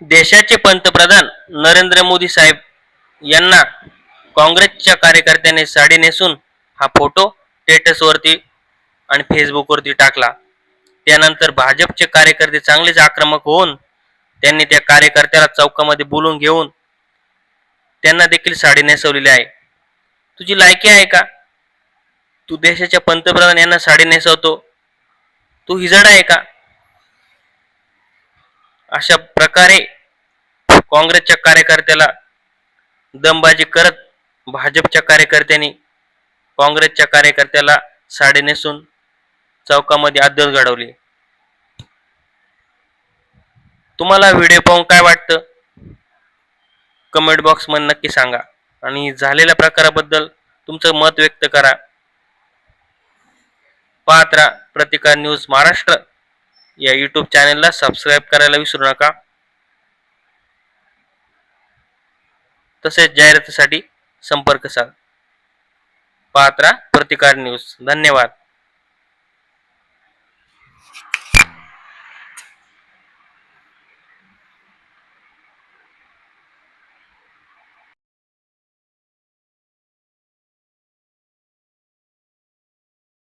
देशाचे पंतप्रधान नरेंद्र मोदी साहेब यांना काँग्रेसच्या कार्यकर्त्याने साडी नेसून हा फोटो स्टेटसवरती आणि फेसबुकवरती टाकला. त्यानंतर भाजपचे कार्यकर्ते चांगलेच आक्रमक होऊन त्यांनी त्या कार्यकर्त्याला चौकामध्ये बोलून घेऊन त्यांना देखील साडी नेसवलेली आहे. तुझी लायकी आहे का? तू देशाच्या पंतप्रधान यांना साडी नेसवतो. तू हिजड आहे का? अशा प्रकारे काँग्रेसच्या कार्यकर्त्याला दमबाजी करत भाजपच्या कार्यकर्त्यांनी काँग्रेसच्या कार्यकर्त्याला साडे नेसून चौकामध्ये अद्दल घडवली. तुम्हाला व्हिडिओ पाहून काय वाटतं? कमेंट बॉक्समध्ये नक्की सांगा. आणि झालेल्या प्रकाराबद्दल तुमचं मत व्यक्त करा. पाहत राहा प्रतिकार न्यूज महाराष्ट्र. या यूट्यूब चॅनेलला सबस्क्राईब करायला विसरू नका. तसेच जाहिरातीसाठी संपर्क साध. पात्रा प्रतिकार न्यूज धन्यवाद.